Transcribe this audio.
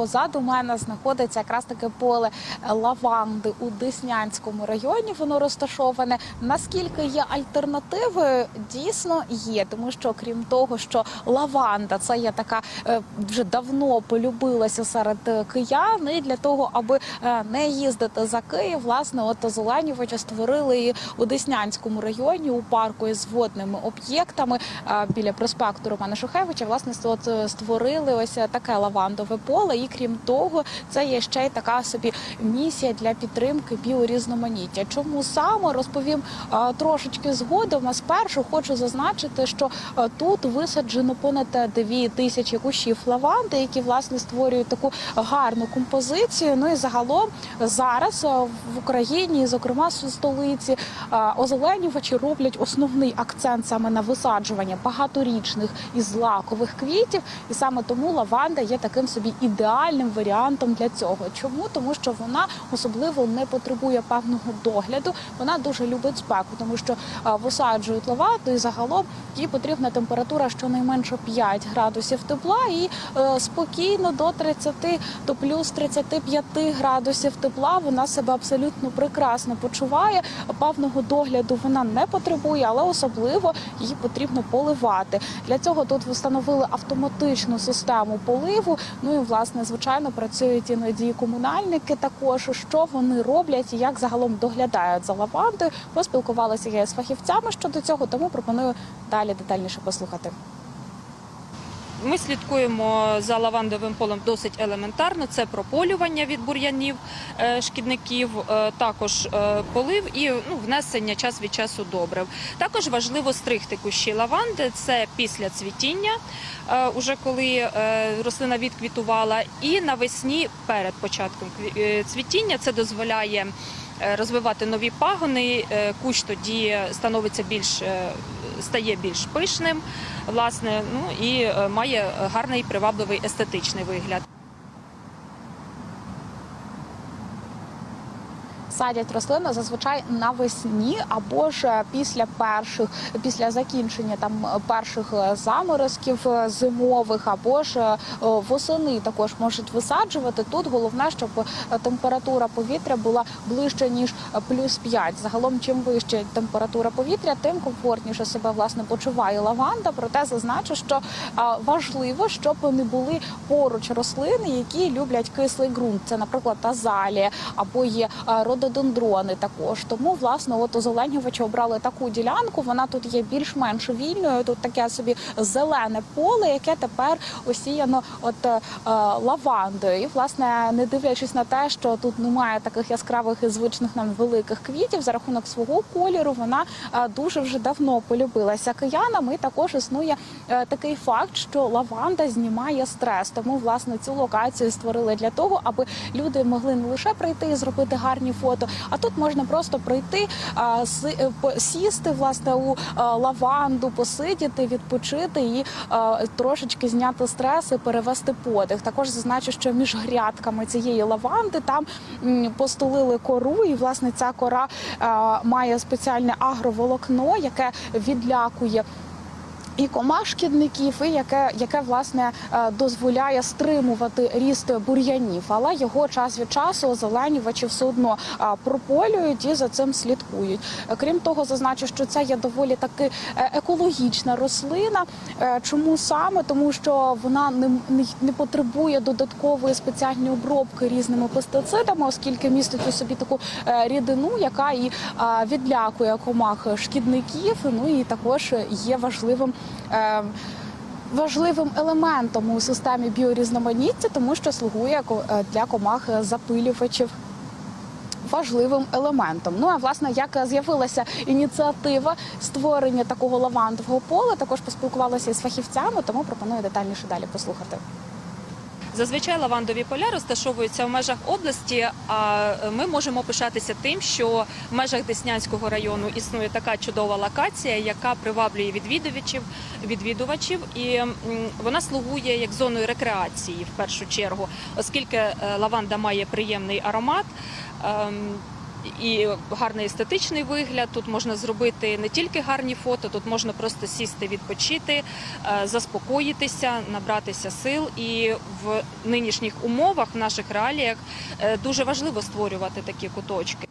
позаду мене знаходиться якраз таке поле лаванди у Деснянському районі. Воно розташоване. Наскільки є альтернативи, дійсно є, тому що крім того, що лаванда це є така е, вже давно полюбилася серед е, киян. І для того, аби е, не їздити за Київ, власне, от Озеленювача створили її у Деснянському районі у парку із водними об'єктами біля проспекту Романа Шухевича. Власне, от створили ось таке лавандове поле. І крім того, це є ще й така собі місія для підтримки біорізноманіття. Чому саме розповім трошечки згодом. А спершу хочу зазначити, що тут висаджено понад 2 тисячі кущів лаванди, які власне створюють таку гарну композицію. Ну і загалом зараз в Україні, зокрема в столиці, озеленювачі роблять основний акцент саме на висаджування багаторічних і злакових квітів, і саме тому лаванда є таким собі ідеальним варіантом для цього. Чому? Тому що вона особливо не потребує певного догляду. Вона дуже любить спеку, тому що висаджують лаванду і загалом їй потрібна температура щонайменше 5 градусів тепла і е, спокійно до 30, до плюс 35 градусів тепла. Вона себе абсолютно прекрасно почуває. Певного догляду вона не потребує, але особливо її потрібно поливати. Для цього тут встановили автоматичну систему поливу. Ну і власне, звичайно, працюють іноді комунальники. Також що вони роблять і як загалом доглядають за лавандою. Поспілкувалася я з фахівцями щодо цього, тому пропоную далі детальніше послухати. Ми слідкуємо за лавандовим полем досить елементарно. Це прополювання від бур'янів, е, шкідників, е, також е, полив і ну, внесення час від часу добрив. Також важливо стригти кущі лаванди. Це після цвітіння, уже коли рослина відквітувала, і навесні перед початком цвітіння це дозволяє. Розвивати нові пагони, кущ тоді становиться більш стає більш пишним, власне, ну і е, має гарний привабливий естетичний вигляд. Садять рослини зазвичай навесні або ж після перших, після закінчення там е, перших е, заморозків е, зимових, або ж восени також можуть висаджувати. Тут головне, щоб температура повітря була ближче ніж плюс 5. Загалом, чим вища температура повітря, тим комфортніше себе власне почуває лаванда. Проте зазначу, що важливо, щоб не були поруч рослини, які люблять кислий ґрунт. Це, наприклад, азалія або є е, рододендрони також. Тому власне от озеленювачі обрали таку ділянку. Вона тут є більш-менш вільною. Тут таке собі зелене поле, яке тепер осіяно от е, лавандою. І власне, не дивлячись на те, що тут немає таких яскравих і звичних нам великих квітів, за рахунок свого кольору вона е, дуже вже давно полюбилася киянам. І також існує е, такий факт, що лаванда знімає стрес. Тому власне цю локацію створили для того, аби люди могли не лише прийти і зробити гарні фото, а тут можна просто прийти, е, сісти власне у е, лаванду, посидіти, відпочити і е, трошечки зняти стрес і перевести подих. Також зазначу, що між грядками цієї лаванди там постулили кору, і власне ця кора має спеціальне агроволокно, яке відлякує і комах шкідників, і яке, яке власне е, дозволяє стримувати ріст бур'янів, але його час від часу озеленювачі все одно е, прополюють і за цим слідкують. Е, Крім того, зазначу, що це є доволі таки екологічна рослина. Чому саме? Тому що вона не, не, потребує додаткової спеціальної обробки різними пестицидами, оскільки містить у собі таку рідину, яка і відлякує комах шкідників. Ну і також є важливим. Е, Важливим елементом у системі біорізноманіття, тому що слугує е, для комах запилювачів важливим елементом. Ну а власне, як з'явилася ініціатива створення такого лавандового поля, також поспілкувалася із фахівцями, тому пропоную детальніше далі послухати. Зазвичай лавандові поля розташовуються в межах області, а ми можемо пишатися тим, що в межах Деснянського району існує така чудова локація, яка приваблює відвідувачів, відвідувачів, і вона слугує як зоною рекреації в першу чергу, оскільки е, лаванда має приємний аромат. І гарний естетичний вигляд. Тут можна зробити не тільки гарні фото, тут можна просто сісти, відпочити, е, заспокоїтися, набратися сил. І в нинішніх умовах, в наших реаліях, е, дуже важливо створювати такі куточки.